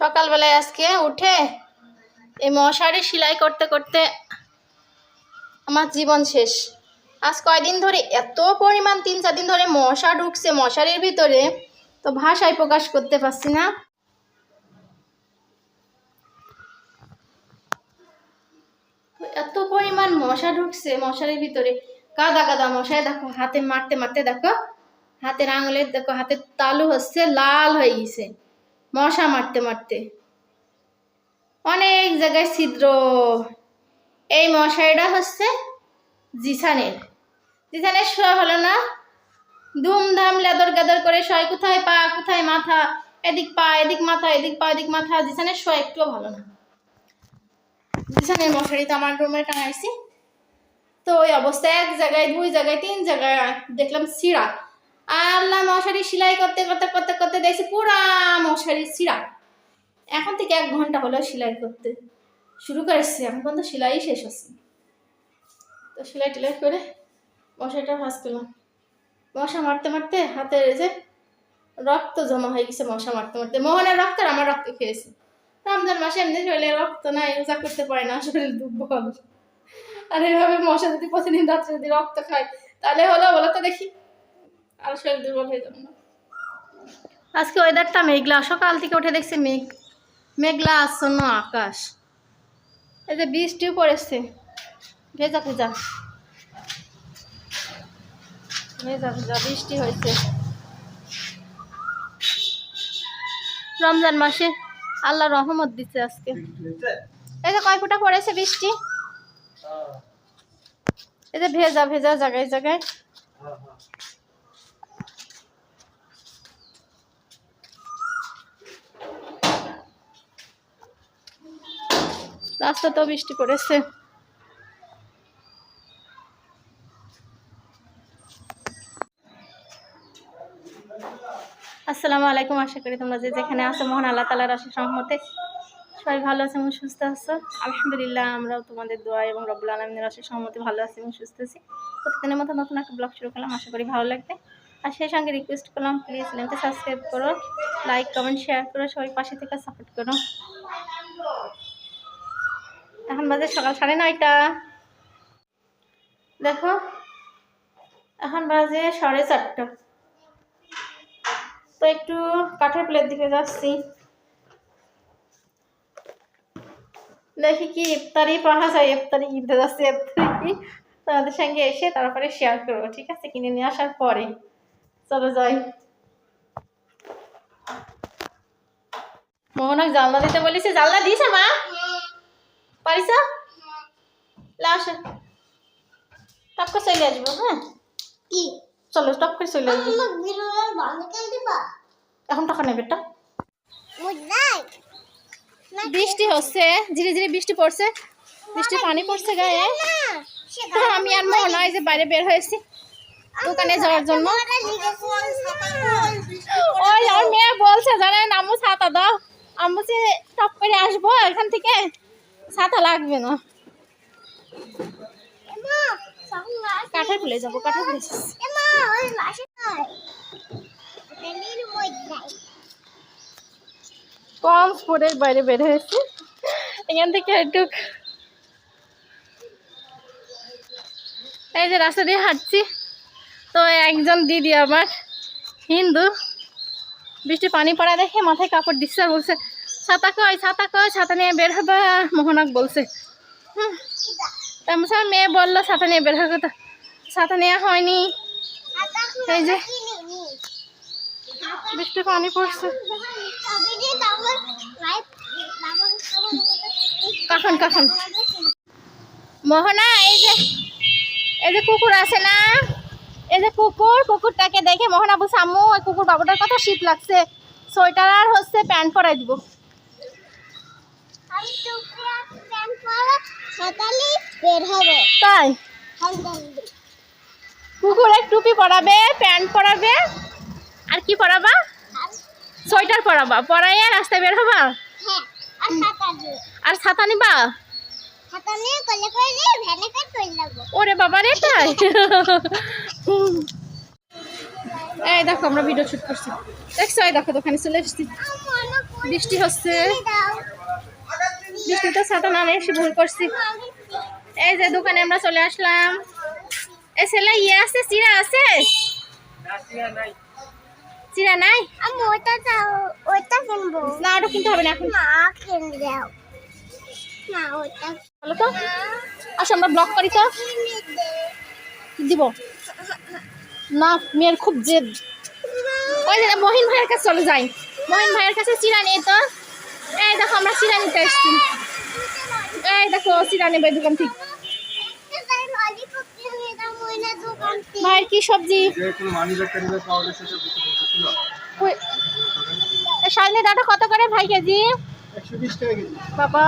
সকালবেলায় আজকে উঠে এই মশারি সেলাই করতে করতে আমার জীবন শেষ। আজ কয়দিন ধরে এত পরিমাণ, তিন চার দিন ধরে মশা ঢুকছে মশারির ভিতরে, তো ভাষায় প্রকাশ করতে পারছি না। এত পরিমাণ মশা ঢুকছে মশারির ভিতরে। কাদা কাদা মশায় দেখো, হাতে মারতে মারতে দেখো, হাতের আঙুলের দেখো, হাতের তালু হচ্ছে লাল হয়ে গেছে। মশা মারতে মারতে। অনেক জায়গায় ছিদ্র। এই মশারিটা হচ্ছে জিসানের। জিসানের শোয়া হলো না। ধুমধাম লেদর গেদর করে শয়, কোথায় পা, কোথায় মাথা? এদিক পা, এদিক মাথা, এদিক পা, এদিক মাথা। জিসানের শোয়া একটুও ভালো না। জিসানের মশারি তো আমার রুমে টাঙাইছি। তো ওই অবস্থা এক জায়গায়, দুই জায়গায়, তিন জায়গায় দেখলাম সিরা আল্লাহ মশারি সেলাই করতে করতে করতে করতে দেখছি পুরা মশারি সিরা এখন থেকে এক ঘণ্টা হলো সেলাই করতে। শুরু করেছি, এখন পর্যন্ত সেলাই শেষ হচ্ছে। তো সেলাই টেলাই করে মশারিটা ভাজ করলাম। মশা মারতে মারতে এই যে রক্ত জমা হয়ে গেছে মশা মারতে মারতে। মোহনের রক্ত আর আমার রক্ত খেয়েছে। রমজান মাসে এমনি শরীরে রক্ত নাই ইউজা করতে পারে না, শরীর দুর্বল। আর এভাবে মশা যদি প্রতিদিন রাত্রে যদি রক্ত খায়, তাহলে হলো বলো তো দেখি। আর শরীর দুর্বল হয়ে যাবে না। আজকে ওয়েদারটা মেঘলা সকাল থেকে উঠে দেখছি মেঘ মেঘলা আচ্ছন্ন আকাশ। এই যে বৃষ্টিও পড়েছে ভেজা ভেজা। ভেজা ভেজা বৃষ্টি হয়েছে। রমজান মাসে আল্লাহ রহমত দিচ্ছে আজকে। এই যে কয় ফুটা পড়েছে বৃষ্টি? এই যে ভেজা ভেজা জায়গায় জায়গায়। রাস্তাতেও বৃষ্টি পড়েছে। আসসালামু আলাইকুম, আশা করি তোমরা যে যেখানে আছো, মহান আল্লাহ তালার অশেষ সহমতে সবাই ভালো আছে এবং সুস্থ আছো। আলহামদুলিল্লাহ আমরাও তোমাদের দোয়া এবং রব্বুল আলমিনের অশেষ সহমতে ভালো আছি এবং সুস্থ আছি। প্রতিদিনের মতো নতুন একটা ব্লগ শুরু করলাম, আশা করি ভালো লাগবে। আর সেই সঙ্গে রিকোয়েস্ট করলাম প্লিজ চ্যানেলটা সাবস্ক্রাইব করো লাইক কমেন্ট শেয়ার করো, সবাই পাশে থেকে সাপোর্ট করো। এখন বাজে সকাল সাড়ে নয়টা। দেখো, এখন বাজে সাড়ে চারটা। তো একটু কাঠের প্লেট দিকে যাচ্ছি। দেখি কি ইফতারি পাওয়া যায়, ইফতারি কিনতে যাচ্ছি ইফতারি। তোমাদের সঙ্গে এসে তারপরে শেয়ার করব, ঠিক আছে? কিনে নিয়ে আসার পরে। চলো যাই। মোহনক জানলা দিতে বলেছি, জানলা দিয়েছে মা? পারিস? লাস টপ করে চলে আসব হ্যাঁ? কি? চলো টপ করে চলে আসব। আমার বিড়াল ভালো করে দিবা এখন টাকা নেবে বুঝলাই বৃষ্টি হচ্ছে ধীরে ধীরে বৃষ্টি পড়ছে। বৃষ্টি পানি পড়ছে গায়ে। তো আমি আর মনে হয় যে বাইরে বের হয়েছি। দোকানে যাওয়ার জন্য। ওই আমার মেয়ে বলছে জানেন আম্মু ছাতা দাও। আম্মু যে টপ করে আসব এখান থেকে। ছাতা লাগবে না। কাঠের খুলে যাব কাঠের খুলে কম স্পোর্টের বাইরে বের হয়েছি। এখান থেকে একটু এই যে রাস্তা দিয়ে হাঁটছি। তো একজন দিদি আমার হিন্দু। বৃষ্টি পানি পড়া দেখে মাথায় কাপড় দিচ্ছে আর বলছে ছাতা কয় ছাতা কয়, ছাতা নিয়ে বের হবে, মোহনাক বলছে। সময় মেয়ে বলল, ছাতা নিয়ে বের হবে কথা ছাতা নেওয়া হয়নি। এই যে, বৃষ্টি পানি পড়ছে। কখন কখন মোহনা, এই যে এই যে কুকুর আছে না, এই যে কুকুর, কুকুরটাকে দেখে মোহনা বলছে, আম্মু, ওই কুকুর বাবুটার কত শীত লাগছে, সোয়েটার আর হচ্ছে প্যান্ট পরাই দিব। কুকুরের টুপি পরাবে, প্যান্ট পরাবে। আর কি পরাবা? সোয়েটার পরাবা। পরাইয়া রাস্তায় বের হবা? আর ছাতা নিবা? ওরে বাবা রে, তাই? এই দেখো, আমরা ভিডিও শুট করছি। দেখছ? এই দেখো, দোকানে চলে এসেছি। বৃষ্টি হচ্ছে। বৃষ্টিতে ছাতা না এসে ভুল করছি। এই যে দোকানে আমরা চলে আসলাম। এই ছেলে ইয়ে আছে? চিরা আছে? চিরা নাই? আমি ওটা চাও ওটা কিনবো। না ওটা কিনতে হবে না এখন। মা কিনে দাও। মা ওটা বলো তো? আসো আমরা ব্লক করি তো। দিব। না মেয়ের খুব জেদ। ওই যে মহিন ভাইয়ের কাছে চলে যাই। মহিন ভাইয়ের কাছে চিরা নিয়ে তো। এই দেখো আমরা চিরা নিতে এসছি এই দেখো চিরা নেবে দোকান থেকে। ভাইয়ের কি সবজি? শালনি ডাটা কত করে ভাই কেজি? বাবা।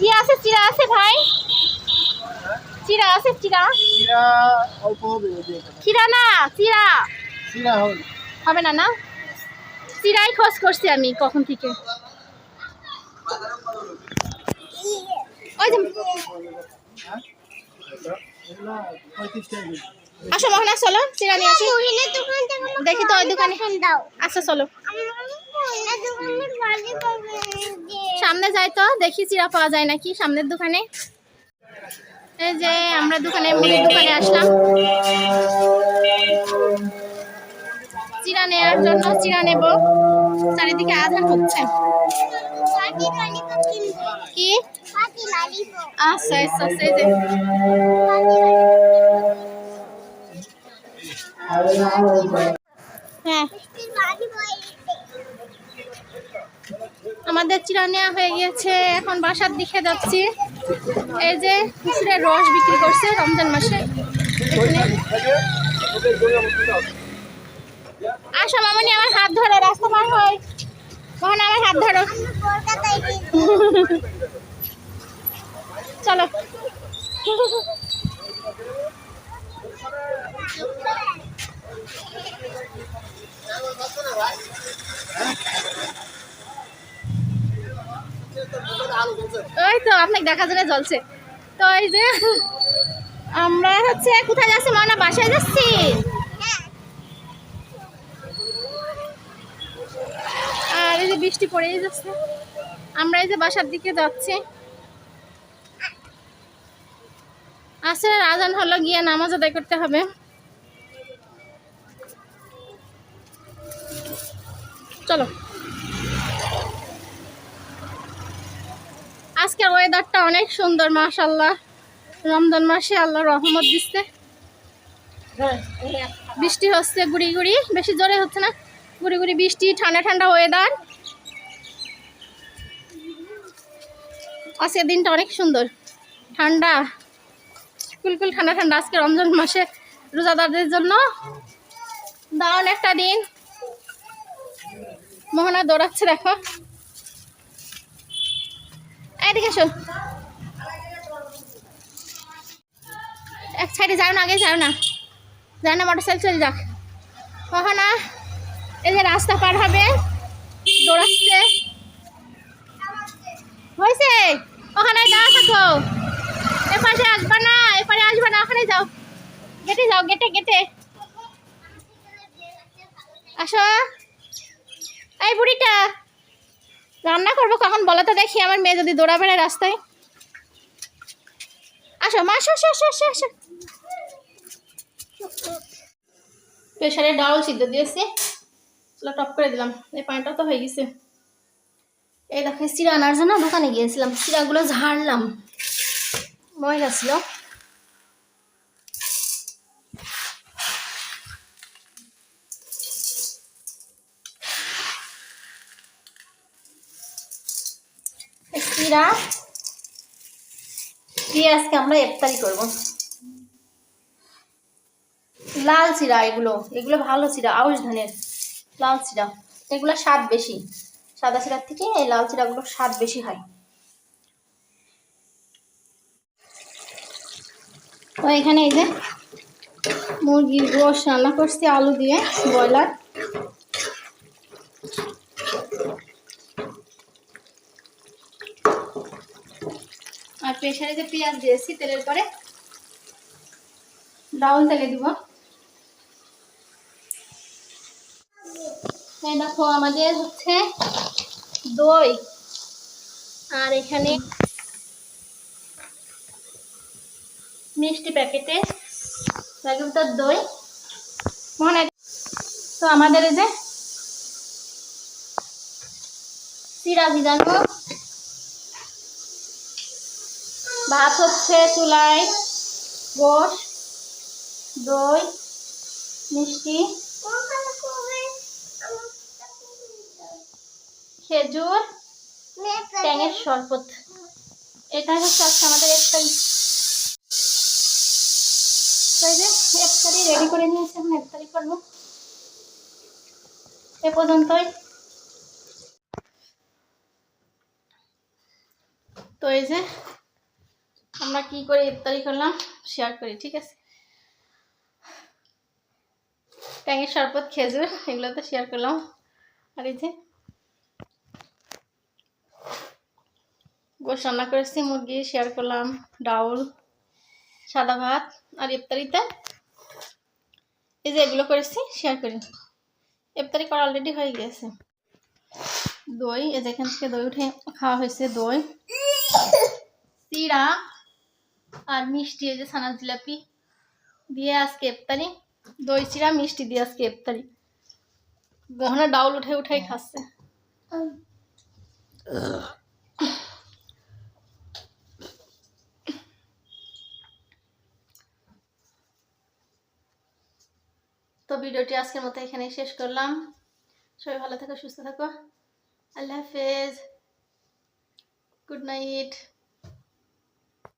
ই আছে চিরা আছে ভাই। চিরা আছে চিরা। চিরা না চিরা। হবে না না? চিরাই খোঁজ করছি আমি কখন থেকে। আসো মোহনা, চলো, চিরা নিয়ে আসি। দেখি তো ওই দোকানে। আচ্ছা চলো। সামনে যাই তো, দেখি চিরা পাওয়া যায় নাকি সামনের দোকানে। এই যে আমরা দোকানে মুদির দোকানে আসলাম। চিরা নেওয়ার জন্য চিরা নেব। চারিদিকে আধার হচ্ছে। কি? হ্যাঁ। আমাদের চিরা নেওয়া হয়ে গিয়েছে। এখন বাসার দিকে যাচ্ছি। এই যে খুচরের রস বিক্রি করছে রমজান মাসে। এখানে আসো মামনি, আমার হাত ধরো, রাস্তা পার হয় কখন আমার হাত ধরো। চলো। ওই তো, আপনাকে দেখা যায় জ্বলছে। তো এই যে, আমরা হচ্ছে কোথায় যাচ্ছি? মনে বাসায় যাচ্ছি আর এই যে বৃষ্টি পড়েই যাচ্ছে। আমরা এই যে বাসার দিকে যাচ্ছি। আসলে আজান হলো গিয়ে নামাজ আদায় করতে হবে। চলো। আজকের ওয়েদারটা অনেক সুন্দর মাশাল্লাহ রমজান মাসে আল্লাহ রহমত দিচ্ছে। বৃষ্টি হচ্ছে, গুড়ি গুড়ি। বেশি জোরে হচ্ছে না। গুড়ি গুড়ি বৃষ্টি, ঠান্ডা ঠান্ডা ওয়েদার আজকের দিনটা অনেক সুন্দর। ঠান্ডা, কুলকুল ঠান্ডা ঠান্ডা আজকে রমজান মাসে রোজাদারদের জন্য। দারুণ একটা দিন। মোহনা দৌড়াচ্ছে, দেখো। এদিকে এসো। এক সাইডে যাও না, আগে যাও না। যাও না মোটর সাইকেল চলে যাক। মোহনা, এই যে রাস্তা পার হবে দৌড়াচ্ছে হয়েছে ওখানে যাওয়া থাকো এপাশে আসবা না এপারে আসবা না ওখানে যাও গেটে গেটে। আসো। এই বুড়িটা, রান্না করব কখন বলো তো দেখি, আমার মেয়ে যদি দৌড়া বেড়ায় রাস্তায়। আসো, মা, আসো আসো আসো আসো আসো। প্রেশারে ডাউল সিদ্ধ দিয়েছি। চলো টপ করে দিলাম। এই পানিটা তো হয়ে গেছে। এই দেখো চিরা আনার জন্য দোকানে গিয়েছিলাম। চিরাগুলো ঝাড়লাম। ময়লা ছিল। চিরা দিয়ে আজকে আমরা ইফতারি করব। লাল চিরা এগুলো এগুলো ভালো চিরা, আউশ ধানের লাল চিরা। এগুলো স্বাদ বেশি। সাদা চিরার থেকে এই লাল চিরাগুলো স্বাদ বেশি হয়। তো এখানে এই যে মুরগির গোশ রান্না করছি, আলু দিয়ে, ব্রয়লার আর প্রেশারে যে পেঁয়াজ দিয়েছি, তেলের পরে ডাউল তেলে দিব। দেখো, আমাদের হচ্ছে দই। আর এখানে মিষ্টি প্যাকেটে প্যাকেট দই। মনে তো আমাদের এই যে চিরা ভিজানো ভাত হচ্ছে চুলায় গোশ, দই, মিষ্টি, খেজুর, ট্যাঙের শরবত। এটা হচ্ছে আজকে আমাদের যে ইফতারি রেডি করে নিয়েছি, এখন ইফতারি করব। এ পর্যন্তই। তো এই যে আমরা কি করে ইফতারি করলাম শেয়ার করি, ঠিক আছে? ট্যাঙের শরবত, খেজুর এগুলো তো শেয়ার করলাম। আর এই যে গোশ রান্না করেছি, মুরগি শেয়ার করলাম, ডাউল, সাদা ভাত আর ইফতারিতে। এই যে এগুলো করেছি শেয়ার করি। ইফতারি করা অলরেডি হয়ে গেছে। দই, এই যে এখান থেকে দই উঠে খাওয়া হয়েছে দই। চিড়া আর মিষ্টি এই যে ছানা জিলাপি দিয়ে আজকে ইফতারি। দই চিড়া মিষ্টি দিয়ে আজকে ইফতারি। গহনা ডাউল উঠে উঠেই খাচ্ছে। তো ভিডিওটি আজকের মতো এখানে শেষ করলাম। সবাই ভালো থাকো, সুস্থ থাকো। আল্লাহ হাফেজ। Good night.